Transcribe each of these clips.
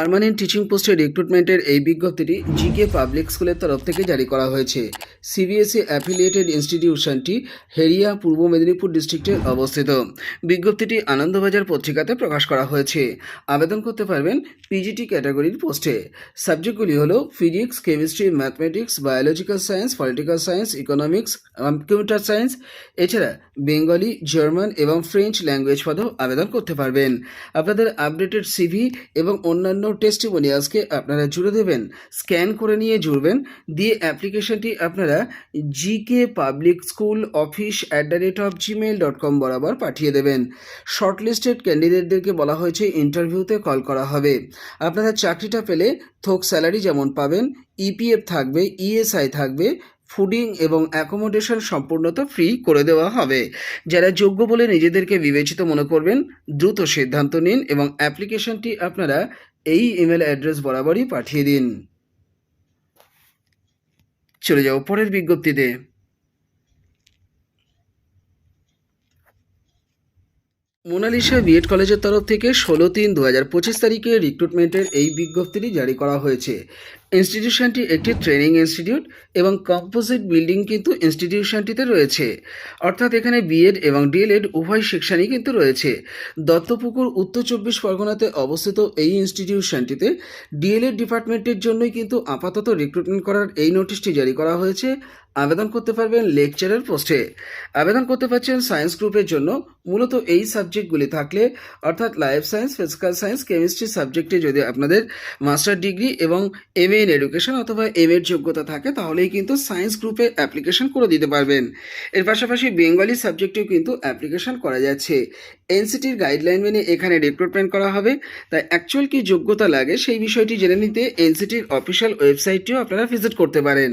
Permanent teaching পোস্টে রিক্রুটমেন্টের এই বিজ্ঞপ্তিটি জিকে পাবলিক স্কুলের তরফ থেকে জারি করা হয়েছে। সিবিএসই অ্যাফিলিয়েটেড ইনস্টিটিউশনটি হেরিয়া, পূর্ব মেদিনীপুর ডিস্ট্রিক্টে অবস্থিত। বিজ্ঞপ্তিটি আনন্দবাজার পত্রিকাতে প্রকাশ করা হয়েছে। আবেদন করতে পারবেন পিজিটি ক্যাটাগরির পোস্টে সাবজেক্টগুলি হলো physics chemistry mathematics biological science political science economics computer science এছাড়া বেঙ্গলি জার্মান এবং ফ্রেঞ্চ ল্যাঙ্গুয়েজ পদেও আবেদন করতে পারবেন। আপনাদের আপডেটেড সিভি এবং অন্যান্য টেস্টিমোনিয়ালসকে আপনারা জুড়ে দেবেন স্ক্যান করে নিয়ে জুড়বেন। দিয়ে অ্যাপ্লিকেশনটি আপনারা GK public school office at the rate of Gmail dot com বরাবর পাঠিয়ে দেবেন। শর্টলিস্টেড ক্যান্ডিডেটদেরকে বলা হয়েছে ইন্টারভিউতে কল করা হবে। আপনারা চাকরিটা পেলে থোক স্যালারি যেমন পাবেন ইপিএফ থাকবে ইএসআই থাকবে ফুডিং এবং অ্যাকোমোডেশন সম্পূর্ণত ফ্রি করে দেওয়া হবে। যারা যোগ্য বলে নিজেদেরকে বিবেচিত মনে করবেন, দ্রুত সিদ্ধান্ত নিন এবং অ্যাপ্লিকেশনটি আপনারা এই ইমেল অ্যাড্রেস বরাবরই পাঠিয়ে দিন। চলে যাও পরের বিজ্ঞপ্তিতে। মোনালিসা বিএড কলেজের তরফ থেকে ষোলো তিন দু হাজার পঁচিশ তারিখে রিক্রুটমেন্টের এই বিজ্ঞপ্তিটি জারি করা হয়েছে। ইনস্টিটিউশনটি একটি ট্রেনিং ইনস্টিটিউট এবং কম্পোজিট বিল্ডিং কিন্তু ইনস্টিটিউশনটিতে রয়েছে। অর্থাৎ এখানে বিএড এবং ডিএলএড উভয় সেকশনই কিন্তু রয়েছে। দত্তপুকুর উত্তর চব্বিশ পরগনাতে অবস্থিত এই ইনস্টিটিউশনটিতে ডিএলএড ডিপার্টমেন্টের জন্যই কিন্তু আপাতত রিক্রুটমেন্ট করার এই নোটিশটি জারি করা হয়েছে। আবেদন করতে পারবেন লেকচারের পোস্টে আবেদন করতে পারছেন সায়েন্স গ্রুপের জন্য। মূলত এই সাবজেক্টগুলি থাকলে, অর্থাৎ life science physical science chemistry সাবজেক্টে যদি আপনাদের মাস্টার ডিগ্রি এবং এম ইন এডুকেশন অথবা এম এর যোগ্যতা থাকে, তাহলেই কিন্তু সায়েন্স গ্রুপে অ্যাপ্লিকেশন করে দিতে পারবেন। এর পাশাপাশি বেঙ্গলি সাবজেক্টেও কিন্তু অ্যাপ্লিকেশন করা যাচ্ছে। এনসিটির গাইডলাইন মেনে এখানে রিক্রুটমেন্ট করা হবে। তাই অ্যাকচুয়াল কি যোগ্যতা লাগে, সেই বিষয়টি জেনে নিতে এনসিটির অফিসিয়াল ওয়েবসাইটটিও আপনারা ভিজিট করতে পারেন।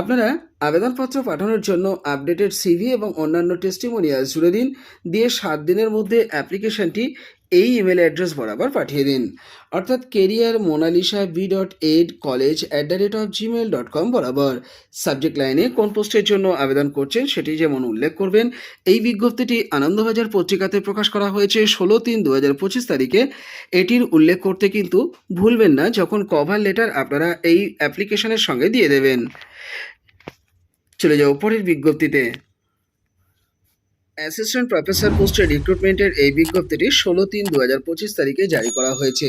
আপনারা আবেদনপত্র পাঠানোর জন্য আপডেটেড সিভি এবং অন্যান্য টেস্টিমোনিয়াল জুড়ে দিন, দিয়ে সাত দিনের মধ্যে অ্যাপ্লিকেশনটি এই ইমেল অ্যাড্রেস বরাবর পাঠিয়ে দিন। অর্থাৎ career Monalisa B dot Ed college at the rate of Gmail dot com বরাবর। সাবজেক্ট লাইনে কোন পোস্টের জন্য আবেদন করছেন সেটি যেমন উল্লেখ করবেন, এই বিজ্ঞপ্তিটি আনন্দবাজার পত্রিকাতে প্রকাশ করা হয়েছে ষোলো তিন দু হাজার পঁচিশ তারিখে। এটির উল্লেখ করতে কিন্তু ভুলবেন না, যখন কভার লেটার আপনারা এই অ্যাপ্লিকেশনের সঙ্গে দিয়ে দেবেন। চলে যাও পরের বিজ্ঞপ্তিতে। অ্যাসিস্ট্যান্ট প্রফেসর পোস্টের রিক্রুটমেন্টের এই বিজ্ঞপ্তিটি ষোলো তিন দু হাজার পঁচিশ তারিখে জারি করা হয়েছে।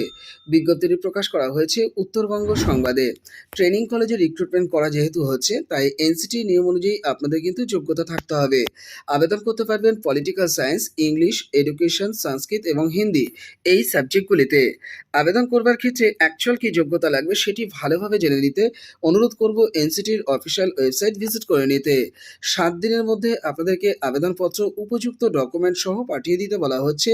বিজ্ঞপ্তিটি প্রকাশ করা হয়েছে উত্তরবঙ্গ সংবাদে। ট্রেনিং কলেজে রিক্রুটমেন্ট করা যেহেতু হচ্ছে, তাই এনসিটি নিয়ম অনুযায়ী আপনাদের কিন্তু যোগ্যতা থাকতে হবে। আবেদন করতে পারবেন political science English education Sanskrit এবং হিন্দি এই সাবজেক্টগুলিতে আবেদন করবার ক্ষেত্রে অ্যাকচুয়াল কী যোগ্যতা লাগবে সেটি ভালোভাবে জেনে নিতে অনুরোধ করব এনসিটির অফিসিয়াল ওয়েবসাইট ভিজিট করে নিতে। সাত দিনের মধ্যে আপনাদেরকে আবেদনপত্র, উপযুক্ত ডকুমেন্ট সহ পাঠিয়ে দিতে বলা হচ্ছে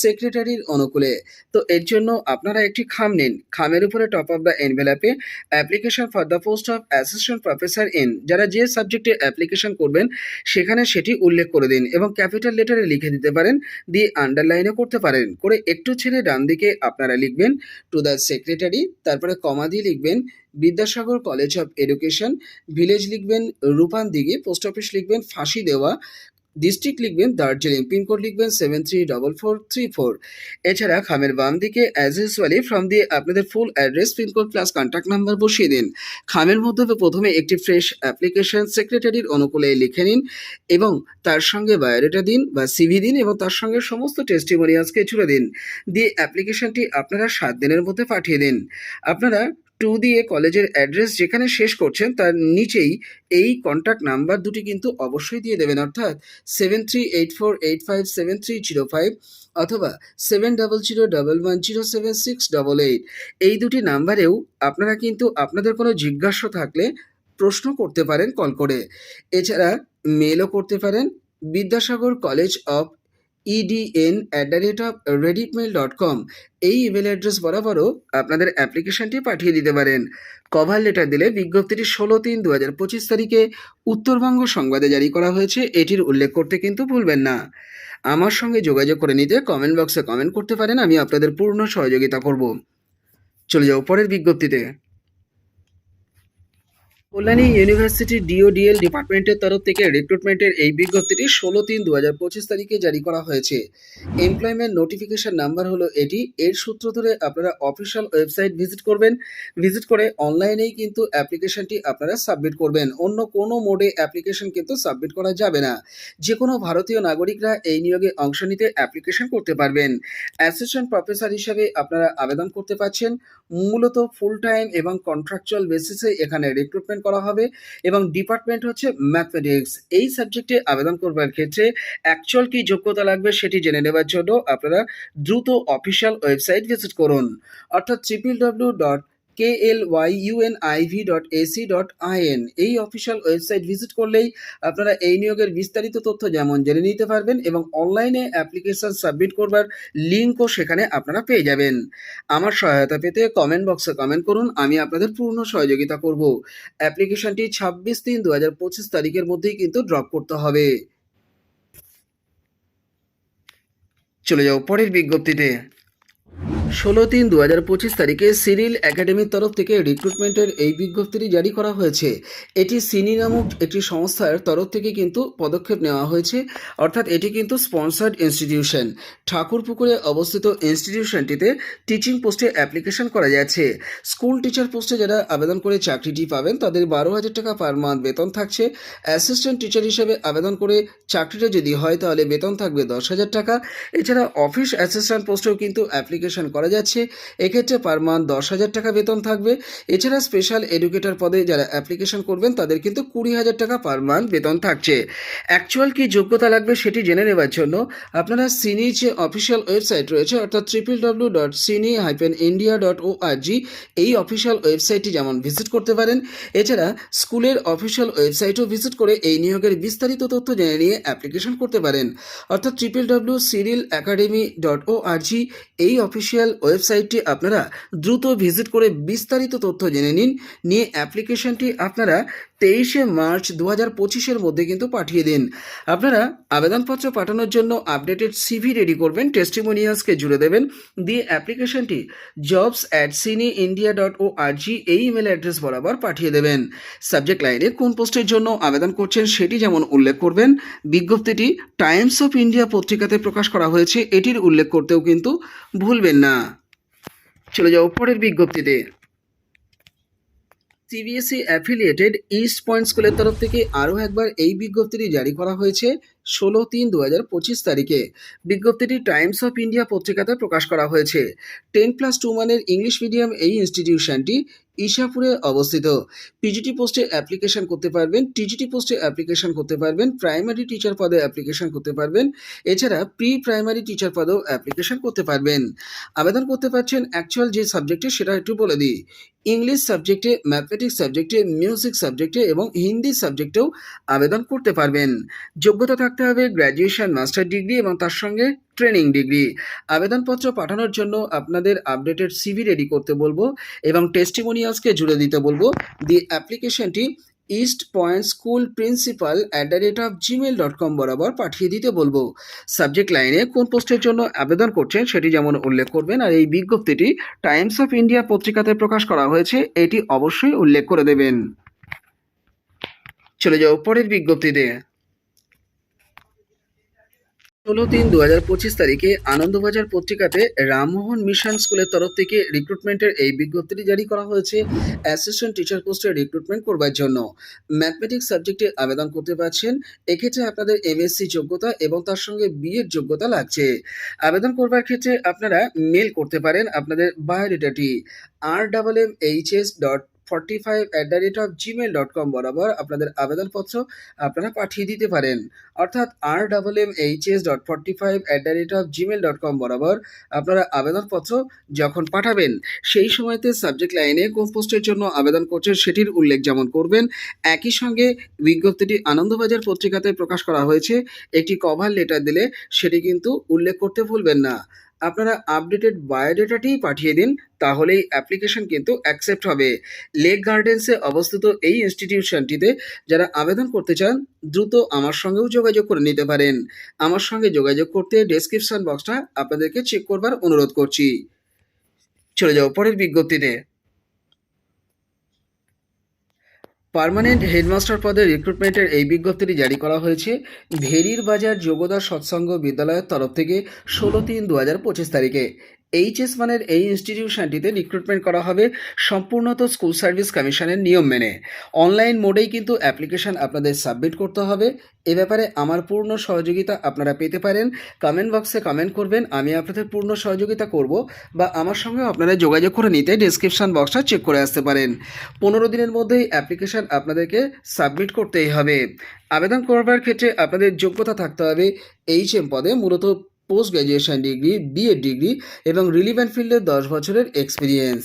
সেক্রেটারির অনুকূলে। তো এর জন্য আপনারা একটি খাম নিন। খামের উপরে top of the এনভেলাপে application for the post of assistant professor in যারা যে সাবজেক্টে অ্যাপ্লিকেশন করবেন, সেখানে সেটি উল্লেখ করে দিন এবং ক্যাপিটাল লেটারে লিখে দিতে পারেন। দিয়ে আন্ডারলাইনও করতে পারেন। করে একটু ছেড়ে ডান দিকে আপনারা লিখবেন টু দ্য সেক্রেটারি তারপরে কমা দিয়ে লিখবেন, Vidyasagar college of education village লিখবেন, রূপান দিঘি পোস্ট অফিস লিখবেন, ফাঁসি দেওয়া ডিস্ট্রিক্ট লিখবেন দার্জিলিং পিনকোড লিখবেন seven three double four three four এছাড়া খামের বাম দিকে অ্যাজ ইউজুয়ালি ফ্রম দিয়ে আপনাদের full address pincode plus contact number বসিয়ে দিন। খামের মধ্যে প্রথমে একটি ফ্রেশ অ্যাপ্লিকেশন সেক্রেটারির অনুকূলে লিখে নিন এবং তার সঙ্গে বায়োডাটা দিন বা সিভি দিন এবং তার সঙ্গে সমস্ত টেস্টিমোনিয়ালসকে জুড়ে দিন। দিয়ে অ্যাপ্লিকেশনটি আপনারা সাত দিনের মধ্যে পাঠিয়ে দিন। আপনারা টু দিয়ে কলেজের অ্যাড্রেস যেখানে শেষ করছেন, তার নিচেই এই কন্ট্যাক্ট নাম্বার দুটি কিন্তু অবশ্যই দিয়ে দেবেন, অর্থাৎ seven three eight four eight five seven three zero five অথবা seven double zero double one zero seven six double eight এই দুটি নাম্বারেও আপনারা কিন্তু আপনাদের কোনো জিজ্ঞাসা থাকলে প্রশ্ন করতে পারেন, কল করে। এছাড়া মেলও করতে পারেন। Vidyasagar college of EDN at the rate of Rediffmail dot com এই ইমেল অ্যাড্রেস বরাবরও আপনাদের অ্যাপ্লিকেশনটি পাঠিয়ে দিতে পারেন। কভার লেটার দিলে বিজ্ঞপ্তিটি ষোলো তিন দু হাজার পঁচিশ তারিখে উত্তরবঙ্গ সংবাদে জারি করা হয়েছে, এটির উল্লেখ করতে কিন্তু ভুলবেন না। আমার সঙ্গে যোগাযোগ করে নিতে কমেন্ট বক্সে কমেন্ট করতে পারেন, আমি আপনাদের পূর্ণ সহযোগিতা করব। চলে যাও পরের বিজ্ঞপ্তিতে। কল্যাণী ইউনিভার্সিটি ডিওডিএল ডিপার্টমেন্টের তরফ থেকে রিক্রুটমেন্টের এই বিজ্ঞপ্তিটি ষোলো তিন দু হাজার পঁচিশ তারিখে জারি করা হয়েছে। এমপ্লয়মেন্ট নোটিফিকেশন নাম্বার হলো এটি। এর সূত্র ধরে আপনারা অফিসিয়াল ওয়েবসাইট ভিজিট করবেন। ভিজিট করে অনলাইনেই কিন্তু অ্যাপ্লিকেশনটি আপনারা সাবমিট করবেন। অন্য কোনো মোডে অ্যাপ্লিকেশন কিন্তু সাবমিট করা যাবে না। যে কোনো ভারতীয় নাগরিকরা এই নিয়োগে অংশ নিতে অ্যাপ্লিকেশন করতে পারবেন। অ্যাসিস্ট্যান্ট প্রফেসর হিসেবে আপনারা আবেদন করতে পারছেন। মূলত ফুল টাইম এবং কন্ট্রাকচুয়াল বেসিসে এখানে রিক্রুটমেন্ট করা হবে এবং ডিপার্টমেন্ট হচ্ছে ম্যাথমেটিক্স এই সাবজেক্টে আবেদন করবার ক্ষেত্রে অ্যাকচুয়াল কি যোগ্যতা লাগবে সেটি জেনে নেবার জন্য আপনারা দ্রুত অফিসিয়াল ওয়েবসাইট ভিজিট করুন। অর্থাৎ triple W dot K L Y UNIV dot AC dot IN এই অফিসিয়াল ওয়েবসাইট ভিজিট করলেই আপনারা এই নিয়োগের বিস্তারিত তথ্য যেমন জেনে নিতে পারবেন এবং অনলাইনে অ্যাপ্লিকেশন সাবমিট করবার লিঙ্কও সেখানে আপনারা পেয়ে যাবেন। আমার সহায়তা পেতে কমেন্ট বক্সে কমেন্ট করুন, আমি আপনাদের পূর্ণ সহযোগিতা করব। অ্যাপ্লিকেশনটি ছাব্বিশ তিন দু হাজার পঁচিশ তারিখের মধ্যেই কিন্তু ড্রপ করতে হবে। চলে যাও পরের বিজ্ঞপ্তিতে। ষোলো তিন দু হাজার পঁচিশ তারিখে সিরিল একাডেমির তরফ থেকে রিক্রুটমেন্টের এই বিজ্ঞপ্তিটি জারি করা হয়েছে। এটি সিনি নামক একটি সংস্থার তরফ থেকে কিন্তু পদক্ষেপ নেওয়া হয়েছে। অর্থাৎ এটি কিন্তু স্পন্সার্ড ইনস্টিটিউশন। ঠাকুরপুকুরে অবস্থিত ইনস্টিটিউশনটিতে টিচিং পোস্টে অ্যাপ্লিকেশন করা যাচ্ছে। স্কুল টিচার পোস্টে যারা আবেদন করে চাকরিটি পাবেন, তাদের বারো হাজার টাকা পার মান্থ বেতন থাকছে। অ্যাসিস্ট্যান্ট টিচার হিসেবে আবেদন করে চাকরিটা যদি হয়, তাহলে বেতন থাকবে দশ হাজার টাকা। এছাড়া অফিস অ্যাসিস্ট্যান্ট পোস্টেও কিন্তু অ্যাপ্লিকেশন করা যাচ্ছে। এক্ষেত্রে পার মান্থ দশ হাজার টাকা বেতন থাকবে। এছাড়া স্পেশাল এডুকেটর পদে যারা অ্যাপ্লিকেশন করবেন, তাদের কিন্তু কুড়ি হাজার টাকা পার মান্থ বেতন থাকছে। অ্যাকচুয়াল কি যোগ্যতা লাগবে সেটি জেনে নেবার জন্য আপনারা সিনি যে অফিসিয়াল ওয়েবসাইট রয়েছে, অর্থাৎ triple W dot CINI hyphen India dot O R G এই অফিসিয়াল ওয়েবসাইটটি যেমন ভিজিট করতে পারেন। এছাড়া স্কুলের অফিসিয়াল ওয়েবসাইটও ভিজিট করে এই নিয়োগের বিস্তারিত তথ্য জেনে নিয়ে অ্যাপ্লিকেশন করতে পারেন। অর্থাৎ triple W Cyril academy dot O R G এই অফিসিয়াল ওয়েবসাইটটি আপনারা দ্রুত ভিজিট করে বিস্তারিত তথ্য জেনে নিন। নিয়ে অ্যাপ্লিকেশনটি আপনারা তেইশে মার্চ দু হাজার পঁচিশের মধ্যে কিন্তু পাঠিয়ে দিন। আপনারা আবেদনপত্র পাঠানোর জন্য আপডেটেড সিভি রেডি করবেন, টেস্টিমোনিয়ালসকে জুড়ে দেবেন। দিয়ে অ্যাপ্লিকেশনটি jobs at CINI India dot O RG এই ইমেল অ্যাড্রেস বরাবর পাঠিয়ে দেবেন। সাবজেক্ট লাইনে কোন পোস্টের জন্য আবেদন করছেন সেটি যেমন উল্লেখ করবেন। বিজ্ঞপ্তিটি টাইমস অফ ইন্ডিয়া পত্রিকাতে প্রকাশ করা হয়েছে, এটির উল্লেখ করতেও কিন্তু ভুলবেন না। চলে যাও পরের বিজ্ঞপ্তিতে। সিবিএসই অ্যাফিলিয়েটেড ইস্ট পয়েন্ট স্কুলের তরফ থেকে আরও একবার এই বিজ্ঞপ্তিটি জারি করা হয়েছে। ষোলো তিন দু হাজার পঁচিশ তারিখে। বিজ্ঞপ্তিটি টাইমস অফ ইন্ডিয়া পত্রিকাতে প্রকাশ করা হয়েছে। টেন প্লাস টু মানের ইংলিশ মিডিয়াম এই ইনস্টিটিউশনটি ঈশাপুরে অবস্থিত। পিজিটি পোস্টে অ্যাপ্লিকেশন করতে পারবেন, টিজিটি পোস্টে অ্যাপ্লিকেশন করতে পারবেন, প্রাইমারি টিচার পদে অ্যাপ্লিকেশন করতে পারবেন, এছাড়া প্রি প্রাইমারি টিচার পদেও অ্যাপ্লিকেশন করতে পারবেন। আবেদন করতে পারছেন অ্যাকচুয়াল যে সাবজেক্টে সেটা একটু বলে দিই। ইংলিশ সাবজেক্টে, ম্যাথমেটিক্স সাবজেক্টে, মিউজিক সাবজেক্টে এবং হিন্দি সাবজেক্টেও আবেদন করতে পারবেন। যোগ্যতা থাকতে হবে গ্র্যাজুয়েশন মাস্টার ডিগ্রি এবং তার সঙ্গে ট্রেনিং ডিগ্রি আবেদনপত্র পাঠানোর জন্য আপনাদের আপডেটেড সিভি রেডি করতে বলব এবং টেস্টিমোনিয়ালসকে জুড়ে দিতে বলব। দি অ্যাপ্লিকেশনটি East Point school principal at the rate of Gmail dot com বরাবর পাঠিয়ে দিতে বলব। সাবজেক্ট লাইনে কোন পোস্টের জন্য আবেদন করছেন সেটি যেমন উল্লেখ করবেন আর এই বিজ্ঞপ্তিটি টাইমস অফ ইন্ডিয়া পত্রিকাতে প্রকাশ করা হয়েছে, এটি অবশ্যই উল্লেখ করে দেবেন। চলে যাও পরের বিজ্ঞপ্তিতে। ষোলো তিন দু হাজার পঁচিশ তারিখে আনন্দবাজার পত্রিকাতে রামমোহন মিশন স্কুলের তরফ থেকে রিক্রুটমেন্টের এই বিজ্ঞপ্তিটি জারি করা হয়েছে অ্যাসিস্ট্যান্ট টিচার পোস্টে রিক্রুটমেন্ট করবার জন্য। ম্যাথমেটিক্স সাবজেক্টে আবেদন করতে পারছেন, এক্ষেত্রে আপনাদের এমএসসি যোগ্যতা এবং তার সঙ্গে বিএড যোগ্যতা লাগছে। আবেদন করবার ক্ষেত্রে আপনারা মেল করতে পারেন আপনাদের বায়োডেটাটি R double M H S dot forty five at the rate of Gmail dot com বরাবর আপনাদের আবেদনপত্র আপনারা পাঠিয়ে দিতে পারেন। অর্থাৎ R double M H S dot forty five at the rate of Gmail dot com বরাবর আপনারা আবেদনপত্র যখন পাঠাবেন, সেই সময়তে সাবজেক্ট লাইনে কোন পোস্টের জন্য আবেদন করছেন সেটির উল্লেখ যেমন করবেন। একই সঙ্গে বিজ্ঞপ্তিটি আনন্দবাজার পত্রিকাতে প্রকাশ করা হয়েছে, একটি কভার লেটার দিলে সেটি কিন্তু উল্লেখ করতে ভুলবেন না। আপনারা আপডেটেড বায়োডেটাটি পাঠিয়ে দিন, তাহলেই অ্যাপ্লিকেশন কিন্তু অ্যাকসেপ্ট হবে। লেক গার্ডেন্সে অবস্থিত এই ইনস্টিটিউশনটিতে যারা আবেদন করতে চান, দ্রুত আমার সঙ্গেও যোগাযোগ করে নিতে পারেন। আমার সঙ্গে যোগাযোগ করতে ডেসক্রিপশন বক্সটা আপনাদেরকে চেক করবার অনুরোধ করছি। চলে যাও পরের বিজ্ঞপ্তিতে। পার্মানেন্ট হেডমাস্টার পদের রিক্রুটমেন্টের এই বিজ্ঞপ্তিটি জারি করা হয়েছে। ভেরির বাজার যোগদা সৎসঙ্গ বিদ্যালয়ের তরফ থেকে ষোলো তিন দু হাজার পঁচিশ তারিখে। এইচএস মানের এই ইনস্টিটিউশনটিতে রিক্রুটমেন্ট করা হবে সম্পূর্ণত স্কুল সার্ভিস কমিশনের নিয়ম মেনে। অনলাইন মোডেই কিন্তু অ্যাপ্লিকেশন আপনাদের সাবমিট করতে হবে। এ ব্যাপারে আমার পূর্ণ সহযোগিতা আপনারা পেতে পারেন। কমেন্ট বক্সে কমেন্ট করবেন, আমি আপনাদের পূর্ণ সহযোগিতা করব বা আমার সঙ্গে আপনারা যোগাযোগ করে নিতে ডিসক্রিপশন বক্সটা চেক করে আসতে পারেন। পনেরো দিনের মধ্যেই অ্যাপ্লিকেশন আপনাদেরকে সাবমিট করতেই হবে। আবেদন করবার ক্ষেত্রে আপনাদের যোগ্যতা থাকতে হবে। এইচ এম পদে মূলত post graduation degree BEd degree এবং রিলিভেন্ট ফিল্ডে দশ বছরের এক্সপিরিয়েন্স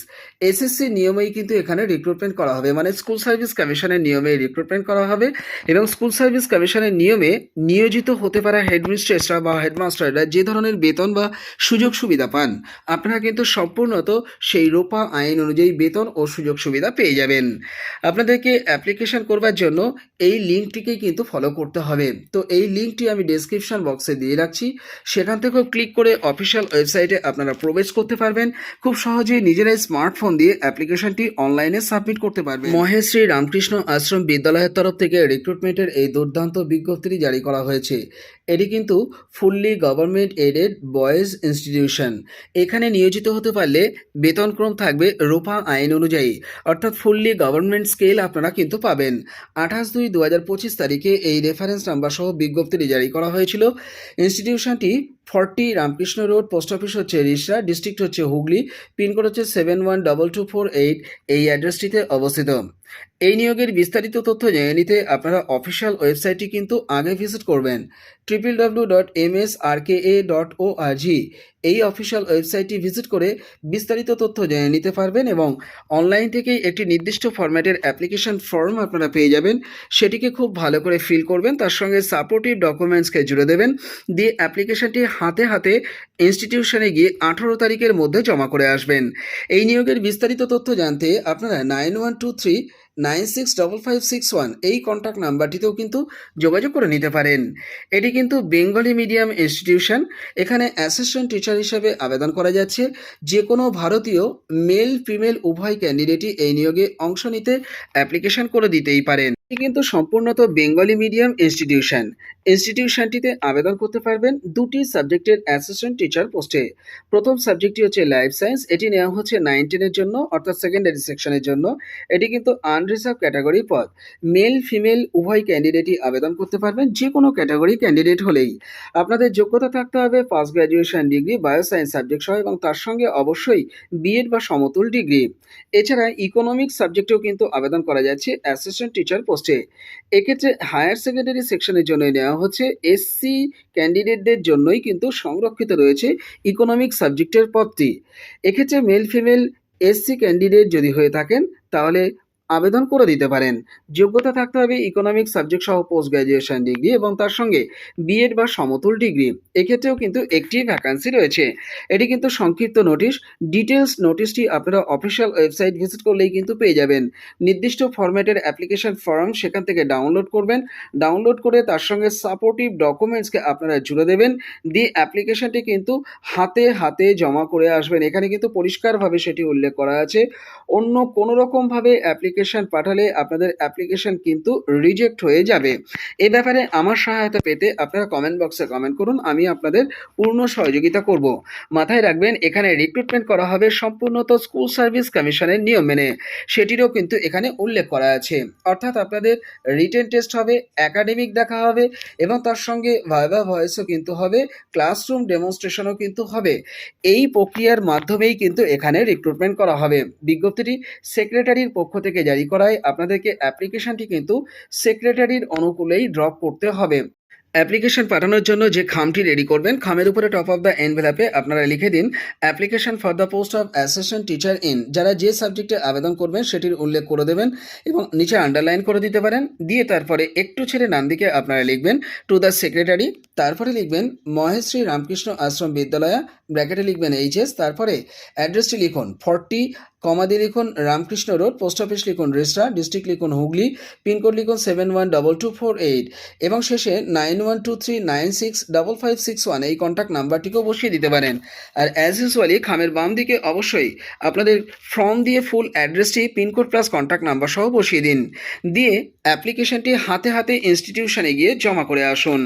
এসএসসি নিয়মেই কিন্তু এখানে রিক্রুটমেন্ট করা হবে। মানে স্কুল সার্ভিস কমিশনের নিয়মে রিক্রুটমেন্ট করা হবে এবং স্কুল সার্ভিস কমিশনের নিয়মে নিয়োজিত হতে পারা হেডমিস্ট্রেসরা বা হেডমাস্টাররা যে ধরনের বেতন বা সুযোগ সুবিধা পান, আপনারা কিন্তু সম্পূর্ণত সেই রোপা আইন অনুযায়ী বেতন ও সুযোগ সুবিধা পেয়ে যাবেন। আপনাদেরকে অ্যাপ্লিকেশন করবার জন্য এই লিঙ্কটিকেই কিন্তু ফলো করতে হবে। তো এই লিঙ্কটি আমি ডেসক্রিপশন বক্সে দিয়ে রাখছি। সেখান থেকেও ক্লিক করে অফিসিয়াল ওয়েবসাইটে আপনারা প্রবেশ করতে পারবেন। খুব সহজেই নিজেরাই স্মার্টফোন দিয়ে অ্যাপ্লিকেশনটি অনলাইনে সাবমিট করতে পারবেন। মহেশ্রী রামকৃষ্ণ আশ্রম বিদ্যালয়ের তরফ থেকে রিক্রুটমেন্টের এই দুর্দান্ত বিজ্ঞপ্তিটি জারি করা হয়েছে। এটি কিন্তু fully government aided boys institution এখানে নিয়োজিত হতে পারলে বেতনক্রম থাকবে রূপা আইন অনুযায়ী। অর্থাৎ ফুললি গভর্নমেন্ট স্কেল আপনারা কিন্তু পাবেন। আঠাশ দুই দু হাজার পঁচিশ তারিখে এই রেফারেন্স নাম্বার সহ বিজ্ঞপ্তিটি জারি করা হয়েছিল। ইনস্টিটিউশনটি forty Ramakrishna road, post office হচ্ছে রিসরা, ডিস্ট্রিক্ট হচ্ছে হুগলি, পিনকোড হচ্ছে seven one double two four eight এই অ্যাড্রেসটিতে অবস্থিত। এই নিয়োগের বিস্তারিত তথ্য জেনে নিতে আপনারা অফিসিয়াল ওয়েবসাইটটি কিন্তু আগে ভিজিট করবেন triple W dot M S R K A dot O R G এই অফিসিয়াল ওয়েবসাইটটি ভিজিট করে বিস্তারিত তথ্য জেনে নিতে পারবেন এবং অনলাইন থেকেই একটি নির্দিষ্ট ফরম্যাটের অ্যাপ্লিকেশন ফর্ম আপনারা পেয়ে যাবেন। সেটিকে খুব ভালো করে ফিল করবেন, তার সঙ্গে সাপোর্টিভ ডকুমেন্টসকে জুড়ে দেবেন। দিয়ে অ্যাপ্লিকেশনটি হাতে হাতে ইনস্টিটিউশনে গিয়ে আঠারো তারিখের মধ্যে জমা করে আসবেন। এই নিয়োগের বিস্তারিত তথ্য জানতে আপনারা nine one two three nine six double five six one এই কন্ট্যাক্ট নাম্বারটিতেও কিন্তু যোগাযোগ করে নিতে পারেন। এটি কিন্তু বেঙ্গলি মিডিয়াম ইনস্টিটিউশন এখানে অ্যাসিস্ট্যান্ট টিচার হিসেবে আবেদন করা যাচ্ছে। যে কোনো ভারতীয় মেল ফিমেল উভয় ক্যান্ডিডেটই এই নিয়োগে অংশ নিতে অ্যাপ্লিকেশন করে দিতেই পারেন। এটি কিন্তু সম্পূর্ণত বেঙ্গলি মিডিয়াম ইনস্টিটিউশন ইনস্টিটিউশনটিতে আবেদন করতে পারবেন দুটি সাবজেক্টের অ্যাসিস্ট্যান্ট টিচার পোস্টে প্রথম সাবজেক্টটি হচ্ছে লাইফ সায়েন্স এটি নেওয়া হচ্ছে নাইন টেনের জন্য, অর্থাৎ সেকেন্ডারি সেকশনের জন্য। এটি কিন্তু আনরিজার্ভ ক্যাটাগরি পদ। মেল ফিমেল উভয় ক্যান্ডিডেটই আবেদন করতে পারবেন যে কোনো ক্যাটাগরি ক্যান্ডিডেট হলেই। আপনাদের যোগ্যতা থাকতে হবে first graduation degree bioscience subject সহ, এবং তার সঙ্গে অবশ্যই বিএড বা সমতুল ডিগ্রি এছাড়া ইকোনমিক্স সাবজেক্টেও কিন্তু আবেদন করা যাচ্ছে অ্যাসিস্ট্যান্ট টিচার পোস্টে এক্ষেত্রে হায়ার সেকেন্ডারি সেকশনের জন্য নেওয়া হচ্ছে। এসসি ক্যান্ডিডেটদের জন্যই কিন্তু সংরক্ষিত রয়েছে ইকোনমিক সাবজেক্টের পদটি। এক্ষেত্রে মেল ফিমেল এসসি ক্যান্ডিডেট যদি হয়ে থাকেন, তাহলে আবেদন করে দিতে পারেন। যোগ্যতা থাকতে হবে ইকোনমিক সাবজেক্ট সহ পোস্ট গ্র্যাজুয়েশন ডিগ্রি এবং তার সঙ্গে বিএড বা সমতুল ডিগ্রি এক্ষেত্রেও কিন্তু একটি ভ্যাকান্সি রয়েছে। এটি কিন্তু সংক্ষিপ্ত নোটিশ ডিটেলস নোটিশটি আপনারা অফিসিয়াল ওয়েবসাইট ভিজিট করলেই কিন্তু পেয়ে যাবেন। নির্দিষ্ট ফরম্যাটের অ্যাপ্লিকেশন ফর্ম সেখান থেকে ডাউনলোড করবেন। ডাউনলোড করে তার সঙ্গে সাপোর্টিভ ডকুমেন্টসকে আপনারা জুড়ে দেবেন। দিয়ে অ্যাপ্লিকেশনটি কিন্তু হাতে হাতে জমা করে আসবেন। এখানে কিন্তু পরিষ্কারভাবে সেটি উল্লেখ করা আছে। অন্য কোনো রকমভাবে অ্যাপ্লিকেশন পাঠালে আপনাদের অ্যাপ্লিকেশন কিন্তু রিজেক্ট হয়ে যাবে। এ ব্যাপারে আমার সহায়তা পেতে আপনারা কমেন্ট বক্সে কমেন্ট করুন, আমি আপনাদের পূর্ণ সহযোগিতা করব। মাথায় রাখবেন, এখানে রিক্রুটমেন্ট করা হবে সম্পূর্ণত স্কুল সার্ভিস কমিশনের নিয়ম মেনে। সেটিরও কিন্তু এখানে উল্লেখ করা আছে। অর্থাৎ আপনাদের রিটেন টেস্ট হবে একাডেমিক দেখা হবে এবং তার সঙ্গে ভাইবা ভয়েসও কিন্তু হবে ক্লাসরুম ডেমনস্ট্রেশনও কিন্তু হবে। এই প্রক্রিয়ার মাধ্যমেই কিন্তু এখানে রিক্রুটমেন্ট করা হবে। বিজ্ঞপ্তিটি সেক্রেটারির পক্ষ থেকে জারি করায় আপনাদেরকে অ্যাপ্লিকেশনটি কিন্তু সেক্রেটারির অনুকূলেই ড্রপ করতে হবে। অ্যাপ্লিকেশন পাঠানোর জন্য যে খামটি রেডি করবেন, খামের উপরে টপ অফ দ্য এনভেলাপে আপনারা লিখে দিন application for the post of assistant teacher in যারা যে সাবজেক্টে আবেদন করবেন, সেটির উল্লেখ করে দেবেন এবং নিচে আন্ডারলাইন করে দিতে পারেন। দিয়ে তারপরে একটু ছেড়ে নাম দিকে আপনারা লিখবেন টু দ্য সেক্রেটারি তারপরে লিখবেন মহেশ্রী রামকৃষ্ণ আশ্রম বিদ্যালয়া। ব্র্যাকেটে লিখবেন এইচএস তারপরে অ্যাড্রেসটি লিখুন ফর্টি কমাদি লিখুন, রামকৃষ্ণ রোড পোস্ট অফিস লিখুন রেস্টা ডিস্ট্রিক্ট লিখুন, হুগলি পিনকোড লিখুন seven one double two four eight এবং শেষে nine one two three nine six double five six one এই কন্ট্যাক্ট নাম্বারটিকেও বসিয়ে দিতে পারেন। আর অ্যাজ ইউজুয়ালি খামের বাম দিকে অবশ্যই আপনাদের ফর্ম দিয়ে ফুল অ্যাড্রেসটি পিনকোড প্লাস কন্ট্যাক্ট নাম্বার সহ বসিয়ে দিন। দিয়ে অ্যাপ্লিকেশনটি হাতে হাতে ইনস্টিটিউশনে গিয়ে জমা করে আসুন।